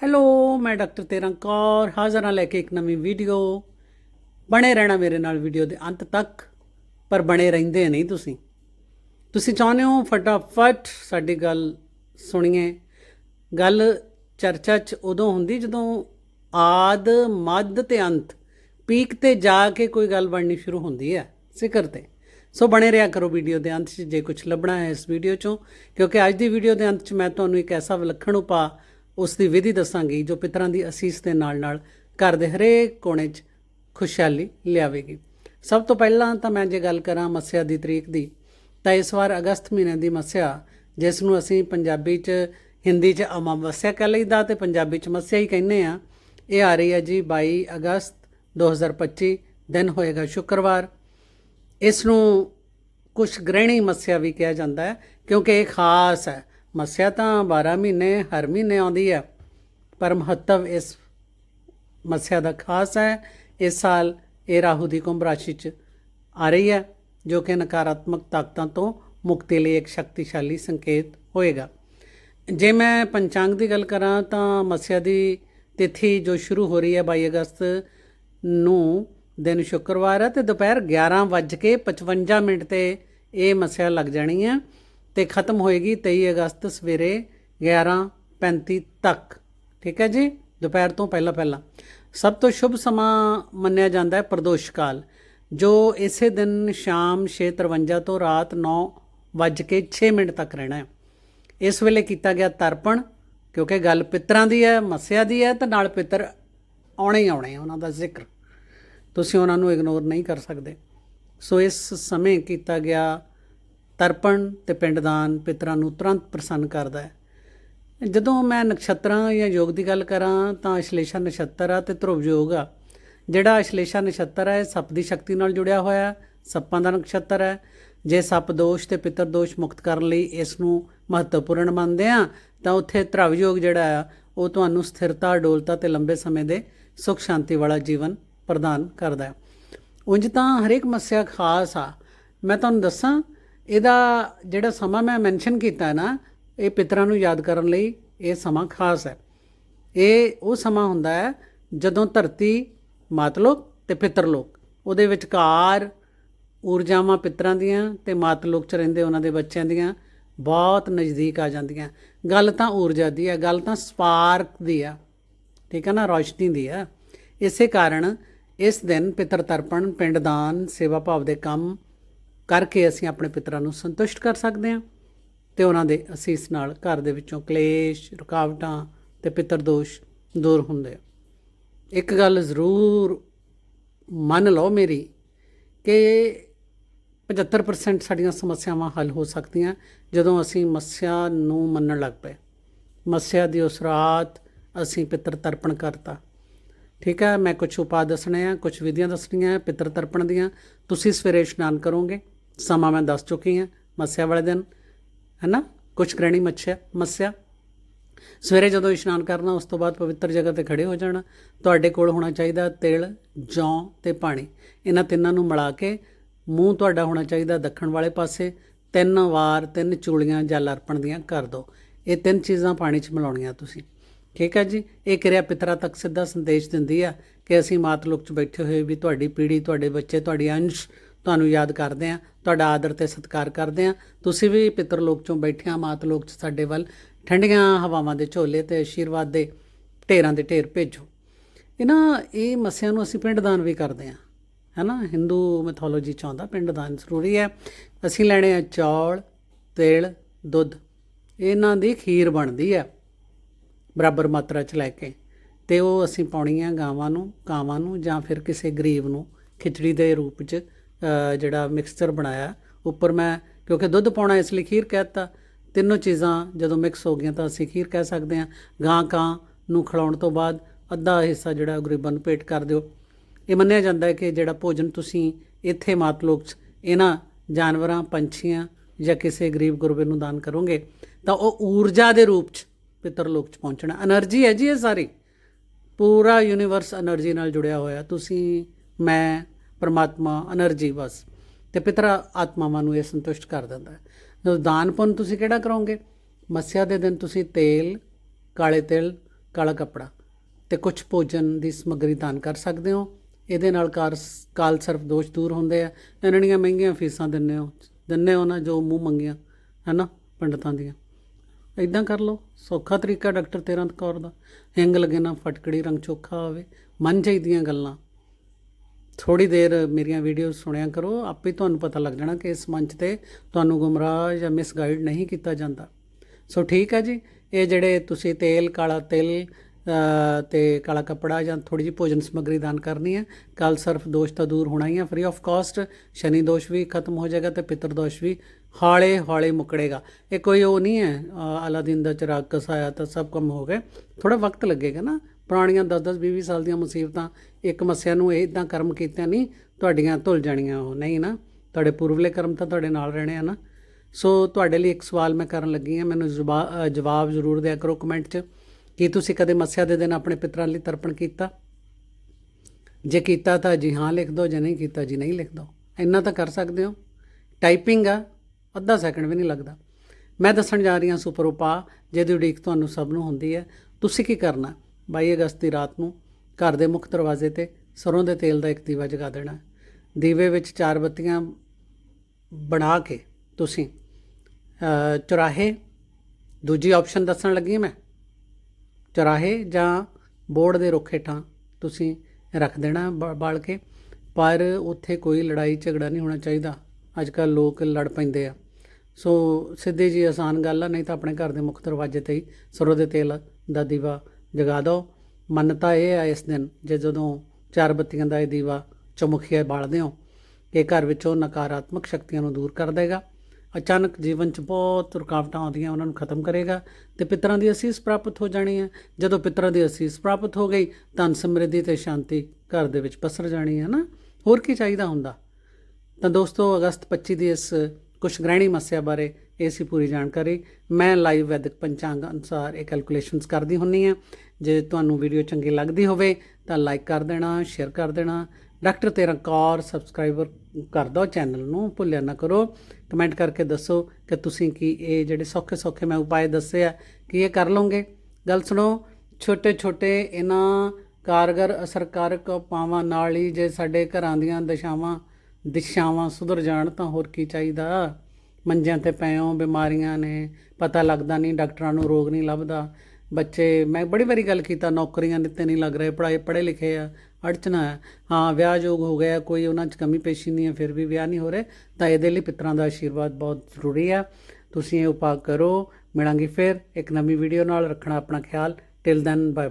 Hello ਮੈਂ doctor ਤੇਰਾਂ ਕੌਰ, ਹਾਜ਼ਰ ਹਾਂ ਲੈ ਕੇ ਇੱਕ ਨਵੀਂ ਵੀਡੀਓ ਬਣੇ ਰਹਿਣਾ ਮੇਰੇ ਨਾਲ ਵੀਡੀਓ ਦੇ ਅੰਤ ਤੱਕ, ਪਰ ਬਣੇ ਰਹਿੰਦੇ ਨਹੀਂ ਤੁਸੀਂ। ਤੁਸੀਂ ਚਾਹੁੰਦੇ ਹੋ ਫਟਾਫਟ ਸਾਡੀ ਗੱਲ ਸੁਣੀਏ। ਗੱਲ ਚਰਚਾ 'ਚ ਉਦੋਂ ਹੁੰਦੀ ਜਦੋਂ ਆਦ, ਮੱਧ ਤੇ ਅੰਤ, ਪੀਕ ਤੇ ਜਾ ਕੇ ਕੋਈ ਗੱਲ ਬਣਨੀ ਸ਼ੁਰੂ ਹੁੰਦੀ ਹੈ, ਸਿਖਰ ਤੇ। ਸੋ ਬਣੇ ਰਿਹਾ ਕਰੋ ਵੀਡੀਓ ਦੇ ਅੰਤ 'ਚ ਜੇ ਕੁਝ ਲੱਭਣਾ ਹੈ ਇਸ ਵੀਡੀਓ 'ਚੋਂ, ਕਿਉਂਕਿ ਅੱਜ ਦੀ ਵੀਡੀਓ ਦੇ ਅੰਤ 'ਚ ਮੈਂ ਤੁਹਾਨੂੰ ਇੱਕ ਐਸਾ ਵਿਲੱਖਣ ਉਪਾ ਉਸ ਦੀ ਵਿਧੀ ਦੱਸਾਂਗੀ, ਜੋ ਪਿਤਰਾਂ ਦੀ ਅਸੀਸ ਦੇ ਨਾਲ ਨਾਲ ਘਰ ਦੇ ਹਰੇਕ ਕੋਨੇ 'ਚ ਖੁਸ਼ਹਾਲੀ ਲਿਆਵੇਗੀ। ਸਭ ਤੋਂ ਪਹਿਲਾਂ ਤਾਂ ਮੈਂ ਜੇ ਗੱਲ ਕਰਾਂ ਮੱਸਿਆ ਦੀ ਤਰੀਕ ਦੀ, ਤਾਂ ਇਸ ਵਾਰ ਅਗਸਤ ਮਹੀਨੇ ਦੀ ਮੱਸਿਆ, ਜਿਸ ਨੂੰ ਅਸੀਂ ਪੰਜਾਬੀ 'ਚ, ਹਿੰਦੀ 'ਚ ਅਮਾਵਸਿਆ ਕਹਿ ਲਈਦਾ ਤੇ ਪੰਜਾਬੀ 'ਚ ਮੱਸਿਆ ਹੀ ਕਹਿੰਦੇ ਆ ਇਹ ਆ ਰਹੀ ਹੈ ਜੀ 22 ਅਗਸਤ 2025 ਦਿਨ ਹੋਏਗਾ ਸ਼ੁੱਕਰਵਾਰ। ਇਸ ਨੂੰ ਕੁਝ ਗ੍ਰਹਿਣੀ ਮੱਸਿਆ ਵੀ ਕਿਹਾ ਜਾਂਦਾ ਹੈ, ਕਿਉਂਕਿ ਇਹ ਖਾਸ ਹੈ। ਮੱਸਿਆ ਤਾਂ 12 ਮਹੀਨੇ, ਹਰ ਮਹੀਨੇ ਆਉਂਦੀ ਹੈ, ਪਰ ਮਹੱਤਵ ਇਸ ਮੱਸਿਆ ਦਾ ਖਾਸ ਹੈ, ਇਸ ਸਾਲ ਇਹ ਰਾਹੂ ਦੀ ਕੁੰਭ ਰਾਸ਼ੀ 'ਚ ਆ ਰਹੀ ਹੈ, ਜੋ ਕਿ ਨਕਾਰਾਤਮਕ ਤਾਕਤਾਂ ਤੋਂ ਮੁਕਤੀ ਲਈ ਇੱਕ ਸ਼ਕਤੀਸ਼ਾਲੀ ਸੰਕੇਤ ਹੋਏਗਾ। ਜੇ ਮੈਂ ਪੰਚਾਂਗ ਦੀ ਗੱਲ ਕਰਾਂ ਤਾਂ ਮੱਸਿਆ ਦੀ ਤਿਥੀ ਜੋ ਸ਼ੁਰੂ ਹੋ ਰਹੀ ਹੈ 22 ਅਗਸਤ ਨੂੰ, ਦਿਨ ਸ਼ੁੱਕਰਵਾਰ ਹੈ ਤੇ ਦੁਪਹਿਰ 11:55 ਮਿੰਟ ਤੇ ਇਹ ਮੱਸਿਆ ਲੱਗ ਜਾਣੀ ਹੈ। ਤੇ ਖਤਮ ਹੋਏਗੀ 23 ਅਗਸਤ ਸਵੇਰੇ 11:35 ਤੱਕ। ਠੀਕ ਹੈ ਜੀ? ਦੁਪਹਿਰ ਤੋਂ ਪਹਿਲਾਂ ਪਹਿਲਾਂ। ਸਭ ਤੋਂ ਸ਼ੁਭ ਸਮਾਂ ਮੰਨਿਆ ਜਾਂਦਾ ਹੈ ਪ੍ਰਦੋਸ਼ ਕਾਲ, ਜੋ ਇਸੇ ਦਿਨ ਸ਼ਾਮ 6:53 ਤੋਂ ਰਾਤ 9:06 ਮਿੰਟ ਤੱਕ ਰਹਿਣਾ ਹੈ। ਇਸ ਵੇਲੇ ਕੀਤਾ ਗਿਆ ਤਰਪਣ, ਕਿਉਂਕਿ ਗੱਲ ਪਿਤਰਾਂ ਦੀ ਹੈ, ਮੱਸਿਆ ਦੀ ਹੈ, ਤੇ ਨਾਲ ਪਿਤਰ ਆਉਣੇ ਹੀ ਆਉਣੇ ਉਹਨਾਂ ਦਾ ਜ਼ਿਕਰ। ਤੁਸੀਂ ਉਹਨਾਂ ਨੂੰ ਇਗਨੋਰ ਨਹੀਂ ਕਰ ਸਕਦੇ। ਸੋ ਇਸ ਸਮੇਂ ਕੀਤਾ ਗਿਆ ਤਰਪਣ ਤੇ ਪਿੰਡਦਾਨ ਪਿਤਰਾਂ ਨੂੰ ਤੁਰੰਤ ਪ੍ਰਸੰਨ ਕਰਦਾ ਹੈ। ਜਦੋਂ ਮੈਂ ਨਕਸ਼ਤਰਾਂ ਜਾਂ ਯੋਗ ਦੀ ਗੱਲ ਕਰਾਂ ਤਾਂ ਅਸ਼ਲੇਸ਼ਾ ਨਛੱਤਰ ਆ ਤੇ ਧਰੁਵ ਯੋਗ ਆ। ਜਿਹੜਾ ਅਸ਼ਲੇਸ਼ਾ ਨਛੱਤਰ ਹੈ ਸੱਪ ਦੀ ਸ਼ਕਤੀ ਨਾਲ ਜੁੜਿਆ ਹੋਇਆ ਸੱਪਾਂ ਦਾ ਨਕਸ਼ਤਰ ਹੈ। ਜੇ ਸੱਪ ਦੋਸ਼ ਤੇ ਪਿਤਰ ਦੋਸ਼ ਮੁਕਤ ਕਰਨ ਲਈ ਇਸ ਨੂੰ ਮਹੱਤਵਪੂਰਨ ਮੰਨਦੇ ਆ ਤਾਂ ਉੱਥੇ ਧਰਵ ਯੋਗ ਜਿਹੜਾ ਆ, ਉਹ ਤੁਹਾਨੂੰ ਸਥਿਰਤਾ ਡੋਲਤਾ ਤੇ ਲੰਬੇ ਸਮੇਂ ਦੇ ਸੁਖ ਸ਼ਾਂਤੀ ਵਾਲਾ ਜੀਵਨ ਪ੍ਰਦਾਨ ਕਰਦਾ ਹੈ। ਉਂਝ ਤਾਂ ਹਰੇਕ ਮੱਸਿਆ ਖਾਸ ਆ। ਮੈਂ ਤੁਹਾਨੂੰ ਦੱਸਾਂ ਇਹਦਾ ਜਿਹੜਾ ਸਮਾਂ ਮੈਂ ਮੈਂਸ਼ਨ ਕੀਤਾ ਨਾ, ਇਹ ਪਿਤਰਾਂ ਨੂੰ ਯਾਦ ਕਰਨ ਲਈ ਇਹ ਸਮਾਂ ਖਾਸ ਹੈ। ਇਹ ਉਹ ਸਮਾਂ ਹੁੰਦਾ ਹੈ ਜਦੋਂ ਧਰਤੀ ਮਾਤਲੋਕ ਤੇ ਪਿਤਰਲੋਕ ਉਹਦੇ ਵਿਚਕਾਰ ਊਰਜਾਵਾਂ ਪਿਤਰਾਂ ਦੀਆਂ ਤੇ ਮਾਤਲੋਕ ਚ ਰਹਿੰਦੇ ਉਹਨਾਂ ਦੇ ਬੱਚਿਆਂ ਦੀਆਂ ਬਹੁਤ ਨਜ਼ਦੀਕ ਆ ਜਾਂਦੀਆਂ। ਗੱਲ ਤਾਂ ਊਰਜਾ ਦੀ ਹੈ, ਗੱਲ ਤਾਂ ਸਪਾਰਕ ਦੀ ਆ, ਠੀਕ ਹੈ ਨਾ, ਰੌਸ਼ਨੀ ਦੀ ਆ। ਇਸੇ ਕਾਰਨ ਇਸ ਦਿਨ ਪਿਤਰ ਤਰਪਣ ਪਿੰਡਦਾਨ ਸੇਵਾ ਭਾਵ ਦੇ ਕੰਮ ਕਰਕੇ ਅਸੀਂ ਆਪਣੇ ਪਿਤਰਾਂ ਨੂੰ ਸੰਤੁਸ਼ਟ ਕਰ ਸਕਦੇ ਹਾਂ ਤੇ ਉਹਨਾਂ ਦੇ ਅਸੀਸ ਨਾਲ ਘਰ ਦੇ ਵਿੱਚੋਂ ਕਲੇਸ਼, ਰੁਕਾਵਟਾਂ ਤੇ ਪਿਤਰ ਦੋਸ਼ ਦੂਰ ਹੁੰਦੇ ਆ। ਇੱਕ ਗੱਲ ਜ਼ਰੂਰ ਮੰਨ ਲਓ ਮੇਰੀ ਕਿ 75% ਸਾਡੀਆਂ ਸਮੱਸਿਆਵਾਂ ਹੱਲ ਹੋ ਸਕਦੀਆਂ ਜਦੋਂ ਅਸੀਂ ਮੱਸਿਆ ਨੂੰ ਮੰਨਣ ਲੱਗ ਪਏ। ਮੱਸਿਆ ਦੀ ਉਸ ਰਾਤ ਅਸੀਂ ਪਿਤਰ ਤਰਪਣ ਕਰਤਾ। ਠੀਕ ਹੈ, ਮੈਂ ਕੁਝ ਉਪਾਅ ਦੱਸਣੇ ਆ ਕੁਝ ਵਿਧੀਆਂ ਦੱਸਣੀਆਂ, ਪਿਤਰ ਤਰਪਣ ਦੀਆਂ। ਤੁਸੀਂ ਸਵੇਰੇ ਇਸ਼ਨਾਨ ਕਰੋਗੇ। ਸਮਾਂ ਮੈਂ ਦੱਸ ਚੁੱਕੀ ਹਾਂ, ਮੱਸਿਆ ਵਾਲੇ ਦਿਨ, ਹੈਨਾ? ਕੁਛ ਗ੍ਰਹਿਣੀ ਮੱਛਿਆ, ਮੱਸਿਆ। ਸਵੇਰੇ ਜਦੋਂ ਇਸ਼ਨਾਨ ਕਰਨਾ, ਉਸ ਤੋਂ ਬਾਅਦ ਪਵਿੱਤਰ ਜਗ੍ਹਾ ਤੇ ਖੜੇ ਹੋ ਜਾਣਾ। ਤੁਹਾਡੇ ਕੋਲ ਹੋਣਾ ਚਾਹੀਦਾ ਤੇਲ, ਜੌਂ ਤੇ ਪਾਣੀ। ਇਹਨਾਂ ਤਿੰਨਾਂ ਨੂੰ ਮਿਲਾ ਕੇ ਮੂੰਹ ਤੁਹਾਡਾ ਹੋਣਾ ਚਾਹੀਦਾ ਦੱਖਣ ਵਾਲੇ ਪਾਸੇ। ਤਿੰਨ ਵਾਰ ਤਿੰਨ ਚੂਲੀਆਂ ਜਲ ਅਰਪਣ ਦੀਆਂ ਕਰ ਦਿਓ ਇਹ ਤਿੰਨ ਚੀਜ਼ਾਂ ਪਾਣੀ 'ਚ ਮਿਲਾਉਣੀਆਂ ਤੁਸੀਂ। ਠੀਕ ਹੈ ਜੀ? ਇਹ ਕਿਰਿਆ ਪਿਤਰਾ ਤੱਕ ਸਿੱਧਾ ਸੰਦੇਸ਼ ਦਿੰਦੀ ਆ ਕਿ ਅਸੀਂ ਮਾਤ ਮਾਤਲੋਕ 'ਚ ਬੈਠੇ ਹੋਏ ਵੀ ਤੁਹਾਡੀ ਪੀੜ੍ਹੀ, ਤੁਹਾਡੇ ਬੱਚੇ, ਤੁਹਾਡੀ ਅੰਸ਼ ਤੁਹਾਨੂੰ ਯਾਦ ਕਰਦੇ ਆ ਤੁਹਾਡਾ ਆਦਰ ਤੇ ਸਤਿਕਾਰ ਕਰਦੇ ਆ ਤੁਸੀਂ ਵੀ ਪਿੱਤਰ ਲੋਕ 'ਚੋਂ ਬੈਠਿਆ ਮਾਤਲੋਕ 'ਚ ਸਾਡੇ ਵੱਲ ਠੰਡੀਆਂ ਹਵਾਵਾਂ ਦੇ ਝੋਲੇ ਤੇ ਆਸ਼ੀਰਵਾਦ ਦੇ ਢੇਰਾਂ ਦੇ ਢੇਰ ਭੇਜੋ। ਇਹਨਾਂ, ਇਹ ਮੱਸਿਆਂ ਨੂੰ ਅਸੀਂ ਪਿੰਡਦਾਨ ਵੀ ਕਰਦੇ ਆ ਹੈਨਾ? ਹਿੰਦੂ ਮੈਥੋਲੋਜੀ ਚ ਆਉਂਦਾ, ਪਿੰਡਦਾਨ ਜ਼ਰੂਰੀ ਹੈ। ਅਸੀਂ ਲੈਣੇ ਆ ਚੌਲ, ਤੇਲ, ਦੁੱਧ। ਇਹਨਾਂ ਦੀ ਖੀਰ ਬਣਦੀ ਹੈ ਬਰਾਬਰ ਮਾਤਰਾ ਚ ਲੈ ਕੇ। ਤੇ ਉਹ ਅਸੀਂ ਪਾਉਣੀ ਆ ਗਾਵਾਂ ਨੂੰ, ਕਾਵਾਂ ਨੂੰ ਜਾਂ ਫਿਰ ਕਿਸੇ ਗਰੀਬ ਨੂੰ ਖਿਚੜੀ ਦੇ ਰੂਪ ਚ ਜਿਹੜਾ ਮਿਕਸਚਰ ਬਣਾਇਆ, ਉੱਪਰ ਮੈਂ, ਕਿਉਂਕਿ ਦੁੱਧ ਪਾਉਣਾ ਇਸ ਲਈ ਖੀਰ ਕਹਿਤਾ, ਤਿੰਨੋਂ ਚੀਜ਼ਾਂ ਜਦੋਂ ਮਿਕਸ ਹੋ ਗਈਆਂ ਤਾਂ ਅਸੀਂ ਖੀਰ ਕਹਿ ਸਕਦੇ ਹਾਂ। ਗਾਂ ਕਾਂ ਨੂੰ ਖਿਲਾਉਣ ਤੋਂ ਬਾਅਦ ਅੱਧਾ ਹਿੱਸਾ ਜਿਹੜਾ ਗਰੀਬਾਂ ਨੂੰ ਭੇਟ ਕਰ ਦਿਓ। ਇਹ ਮੰਨਿਆ ਜਾਂਦਾ ਹੈ ਕਿ ਜਿਹੜਾ ਭੋਜਨ ਤੁਸੀਂ ਇੱਥੇ ਮਾਤ ਲੋਕ ਇਹਨਾਂ ਜਾਨਵਰਾਂ, ਪੰਛੀਆਂ ਜਾਂ ਕਿਸੇ ਗਰੀਬ ਗੁਰਬੇ ਨੂੰ ਦਾਨ ਕਰੋਗੇ, ਤਾਂ ਉਹ ਊਰਜਾ ਦੇ ਰੂਪ 'ਚ ਪਿਤਰ ਲੋਕ 'ਚ ਪਹੁੰਚਣਾ। એનર્ਜੀ ਹੈ ਜੀ ਇਹ ਸਾਰੀ। ਪੂਰਾ ਯੂਨੀਵਰਸ એનર્ਜੀ ਨਾਲ ਜੁੜਿਆ ਹੋਇਆ। ਤੁਸੀਂ, ਮੈਂ ਪਰਮਾਤਮਾ એનર્ਜੀ ਬਸ। ਤੇ ਪਿਤਰ ਆਤਮਾਵਾਂ ਨੂੰ ਇਹ ਸੰਤੁਸ਼ਟ ਕਰ ਦਿੰਦਾ ਹੈ। ਜਦੋਂ ਪੁੰਨ ਤੁਸੀਂ ਕਿਹੜਾ ਕਰੋਗੇ? ਮੱਸਿਆ ਦੇ ਦਿਨ ਤੁਸੀਂ ਤੇਲ, ਕਾਲੇ ਤਿਲ, ਕਾਲਾ ਕਪੜਾ ਤੇ ਕੁਝ ਭੋਜਨ ਦੀ ਸਮੱਗਰੀ ਦਾਨ ਕਰ ਸਕਦੇ ਹੋ। ਇਹਦੇ ਨਾਲ ਕਾਰ, ਕਾਲ ਸਰਫ ਦੋਸ਼ ਦੂਰ ਹੁੰਦੇ ਆ। ਇੰਨੀਆਂ ਮਹਿੰਗੀਆਂ ਫੀਸਾਂ ਦਿੰਨੇ ਹੋ ਦਿੰਨੇ ਹੋ ਨਾ, ਜੋ ਮੂੰਹ ਮੰਗਿਆ, ਹੈਨਾ, ਪੰਡਤਾਂ ਦੀਆਂ। ਇਦਾਂ ਕਰ ਲਓ। ਸੌਖਾ ਤਰੀਕਾ ਡਾਕਟਰ ਤੇਰੰਤ ਕੌਰ ਦਾ। ਹਿੰਗ ਲੱਗੇ ਨਾ ਫਟਕੜੀ, ਰੰਗ ਚੋਖਾ ਹੋਵੇ। ਮਨ ਚਾਹੀਦੀਆਂ ਗੱਲਾਂ। ਥੋੜੀ ਦੇਰ ਮੇਰੀਆਂ ਵੀਡੀਓਜ਼ ਸੁਣਿਆ ਕਰੋ ਆਪੇ ਤੁਹਾਨੂੰ ਪਤਾ ਲੱਗ ਜਾਣਾ ਕਿ ਇਸ ਮੰਚ ਤੇ ਤੁਹਾਨੂੰ ਗੁੰਮਰਾਹ ਜਾਂ ਮਿਸਗਾਈਡ ਨਹੀਂ ਕੀਤਾ ਜਾਂਦਾ। ਸੋ ਠੀਕ ਹੈ ਜੀ ਇਹ ਜਿਹੜੇ ਤੁਸੀਂ ਤੇਲ ਕਾਲਾ ਤਿਲ ਅ, ਤੇ ਕਾਲਾ ਕੱਪੜਾ ਜਾਂ ਥੋੜੀ ਜਿਹੀ ਭੋਜਨ ਸਮੱਗਰੀ ਦਾਨ ਕਰਨੀ ਹੈ ਕਾਲ ਸਰਫ ਦੋਸ਼ ਤਾਂ ਦੂਰ ਹੋਣਾ ਹੀ ਹੈ ਫ੍ਰੀ ਆਫ ਕਾਸਟ ਸ਼ਨੀ ਦੋਸ਼ ਵੀ ਖਤਮ ਹੋ ਜਾਏਗਾ ਤੇ ਪਿਤਰ ਦੋਸ਼ ਵੀ ਹਾਲੇ ਹਾਲੇ ਮੁਕੜੇਗਾ। ਇਹ ਕੋਈ ਉਹ ਨਹੀਂ ਹੈ ਅ, ਅਲਾਦੀਨ ਦਾ ਚਿਰਾਗ ਕਸਾਇਆ ਤਾਂ ਸਭ ਕੰਮ ਹੋ ਗਏ। ਥੋੜਾ ਵਕਤ ਲੱਗੇਗਾ ਨਾ ਪੁਰਾਣੀਆਂ 10-10 20-20 ਸਾਲ ਦੀਆਂ ਮੁਸੀਬਤਾਂ, ਇੱਕ ਮਸਿਆ ਨੂੰ ਇਹ ਇਦਾਂ ਕਰਮ ਕੀਤਿਆਂ ਨਹੀਂ ਤੁਹਾਡੀਆਂ ਧੁੱਲ ਜਾਣੀਆਂ ਉਹ। ਨਹੀਂ ਨਾ, ਤੁਹਾਡੇ ਪੂਰਵਲੇ ਕਰਮ ਤਾਂ ਤੁਹਾਡੇ ਨਾਲ ਰਹਿਣੇ ਆ ਨਾ। ਸੋ ਤੁਹਾਡੇ ਲਈ ਇੱਕ ਸਵਾਲ ਮੈਂ ਕਰਨ ਲੱਗੀ ਹਾਂ, ਮੈਨੂੰ ਜਵਾ- ਜਵਾਬ ਜ਼ਰੂਰ ਦਿਆ ਕਰੋ ਕਮੈਂਟ 'ਚ। ਕੀ ਤੁਸੀਂ ਕਦੇ ਮੱਸਿਆ ਦੇ ਦਿਨ ਆਪਣੇ ਪਿਤਰਾਂ ਲਈ ਤਰਪਣ ਕੀਤਾ? ਜੇ ਕੀਤਾ ਤਾਂ ਜੀ ਹਾਂ ਲਿਖ ਦਿਓ ਜੇ ਨਹੀਂ ਕੀਤਾ ਜੀ ਨਹੀਂ ਲਿਖ ਦਿਓ ਇੰਨਾ ਤਾਂ ਕਰ ਸਕਦੇ ਹੋ। ਟਾਈਪਿੰਗ ਆ, ਅੱਧਾ ਸੈਕਿੰਡ ਵੀ ਨਹੀਂ ਲੱਗਦਾ। ਮੈਂ ਦੱਸਣ ਜਾ ਰਹੀ ਹਾਂ ਸੁਪਰ ਉਪਾਅ ਜਿਹਦੀ ਉਡੀਕ ਤੁਹਾਨੂੰ ਸਭ ਨੂੰ ਹੁੰਦੀ ਹੈ। ਤੁਸੀਂ ਕੀ ਕਰਨਾ? 22 ਅਗਸਤ ਦੀ ਰਾਤ ਨੂੰ ਘਰ ਦੇ ਮੁੱਖ ਦਰਵਾਜ਼ੇ ਤੇ ਸਰੋਂ ਦੇ ਤੇਲ ਦਾ ਇੱਕ ਦੀਵਾ ਜਗਾ ਦੇਣਾ ਦੀਵੇ ਵਿੱਚ ਚਾਰ ਬੱਤੀਆਂ ਬਣਾ ਕੇ ਤੁਸੀਂ ਚੁਰਾਹੇ, ਦੂਜੀ ਆਪਸ਼ਨ ਦੱਸਣ ਲੱਗੀ ਮੈਂ। ਚੁਰਾਹੇ ਜਾਂ ਬੋਰਡ ਦੇ ਰੁੱਖ ਹੇਠਾਂ ਤੁਸੀਂ ਰੱਖ ਦੇਣਾ ਬ- ਬਾਲ ਕੇ। ਪਰ ਉੱਥੇ ਕੋਈ ਲੜਾਈ ਝਗੜਾ ਨਹੀਂ ਹੋਣਾ ਚਾਹੀਦਾ। ਅੱਜ ਕੱਲ ਲੋਕ ਲੜ ਪੈਂਦੇ ਆ। ਸੋ ਸਿੱਧੇ ਜੀ ਆਸਾਨ ਗੱਲ ਆ, ਨਹੀਂ ਤਾਂ ਆਪਣੇ ਘਰ ਦੇ ਮੁੱਖ ਦਰਵਾਜ਼ੇ ਤੇ ਹੀ ਸਰੋਂ ਦੇ ਤੇਲ ਦਾ ਦੀਵਾ ਜਗਾ ਦਿਓ ਮੰਨਤਾ ਇਹ ਆ ਇਸ ਦਿਨ, ਜੇ ਜਦੋਂ ਚਾਰ ਬੱਤੀਆਂ ਦਾ ਇਹ ਦੀਵਾ ਚਮੁਖੀਆ ਬਾਲਦੇ ਹੋ ਕਿ ਘਰ ਵਿੱਚੋਂ ਨਕਾਰਾਤਮਕ ਸ਼ਕਤੀਆਂ ਨੂੰ ਦੂਰ ਕਰ ਦੇਗਾ। ਅਚਾਨਕ ਜੀਵਨ 'ਚ ਬਹੁਤ ਰੁਕਾਵਟਾਂ ਆਉਂਦੀਆਂ, ਉਹਨਾਂ ਨੂੰ ਖਤਮ ਕਰੇਗਾ ਤੇ ਪਿਤਰਾਂ ਦੀ ਅਸੀਸ ਪ੍ਰਾਪਤ ਹੋ ਜਾਣੀ ਹੈ। ਜਦੋਂ ਪਿਤਰਾਂ ਦੀ ਅਸੀਸ ਪ੍ਰਾਪਤ ਹੋ ਗਈ, ਧਨ ਸਮਰਿੱਧੀ ਤੇ ਸ਼ਾਂਤੀ ਘਰ ਦੇ ਵਿੱਚ ਪਸਰ ਜਾਣੀ ਹੈ ਨਾ। ਹੋਰ ਕੀ ਚਾਹੀਦਾ ਹੁੰਦਾ? ਤਾਂ ਦੋਸਤੋ, ਅਗਸਤ 25 ਦੀ ਇਸ ਕੁਛ ਗ੍ਰਹਿਣੀ ਮੱਸਿਆ ਬਾਰੇ ਇਹ ਸੀ ਪੂਰੀ ਜਾਣਕਾਰੀ। ਮੈਂ ਲਾਈਵ ਵੈਦਿਕ ਪੰਚਾਂਗ ਅਨੁਸਾਰ ਇਹ ਕੈਲਕੂਲੇਸ਼ਨਸ ਕਰਦੀ ਹੁੰਨੀ ਆ। ਜੇ ਤੁਹਾਨੂੰ ਵੀਡੀਓ ਚੰਗੀ ਲੱਗਦੀ ਹੋਵੇ ਤਾਂ ਲਾਈਕ ਕਰ ਦੇਣਾ ਸ਼ੇਅਰ ਕਰ ਦੇਣਾ। ਡਾਕਟਰ ਤੇਰਾ ਕੌਰ ਸਬਸਕ੍ਰਾਈਬਰ ਕਰ ਦਿਓ ਚੈਨਲ ਨੂੰ, ਭੁੱਲਿਆ ਨਾ ਕਰੋ। ਕਮੈਂਟ ਕਰਕੇ ਦੱਸੋ ਕਿ ਤੁਸੀਂ ਕੀ ਇਹ ਜਿਹੜੇ ਸੌਖੇ ਸੌਖੇ ਮੈਂ ਉਪਾਅ ਦੱਸੇ ਆ, ਕੀ ਇਹ ਕਰ ਲਓਗੇ? ਗੱਲ ਸੁਣੋ, ਛੋਟੇ ਛੋਟੇ ਇਹਨਾਂ ਕਾਰਗਰ ਅਸਰਕਾਰਕ ਉਪਾਵਾਂ ਨਾਲ ਹੀ ਜੇ ਸਾਡੇ ਘਰਾਂ ਦੀਆਂ ਦਸ਼ਾਵਾਂ ਦਿਸ਼ਾਵਾਂ ਸੁਧਰ ਜਾਣ ਤਾਂ ਹੋਰ ਕੀ ਚਾਹੀਦਾ? ਮੰਜਿਆਂ ਤੇ ਪਏ ਬਿਮਾਰੀਆਂ ਨੇ, ਪਤਾ ਲੱਗਦਾ ਨਹੀਂ, ਡਾਕਟਰਾਂ ਨੂੰ ਰੋਗ ਨਹੀਂ ਲੱਭਦਾ। ਬੱਚੇ, ਮੈਂ ਬੜੀ ਵਾਰੀ ਗੱਲ ਕੀਤਾ, ਨੌਕਰੀਆਂ ਦਿੱਤੇ ਨਹੀਂ ਲੱਗ ਰਹੇ ਪੜਾਈ ਪੜ੍ਹੇ ਲਿਖੇ ਆ ਅੜਚਨਾ ਹੈ ਹਾਂ ਵਿਆਹ ਯੋਗ ਹੋ ਗਿਆ, ਕੋਈ ਉਹਨਾਂ 'ਚ ਕਮੀ ਪੇਸ਼ੀ ਨਹੀਂ ਹੈ ਫਿਰ ਵੀ ਵਿਆਹ ਨਹੀਂ ਹੋ ਰਹੇ, ਤਾਂ ਇਹਦੇ ਲਈ ਪਿਤਰਾਂ ਦਾ ਆਸ਼ੀਰਵਾਦ ਬਹੁਤ ਜ਼ਰੂਰੀ ਆ। ਤੁਸੀਂ ਇਹ ਉਪਾਅ ਕਰੋ, ਮਿਲਾਂਗੇ ਫਿਰ ਇੱਕ ਨਵੀਂ ਵੀਡੀਓ ਨਾਲ, ਰੱਖਣਾ ਆਪਣਾ ਖਿਆਲ। Till then bye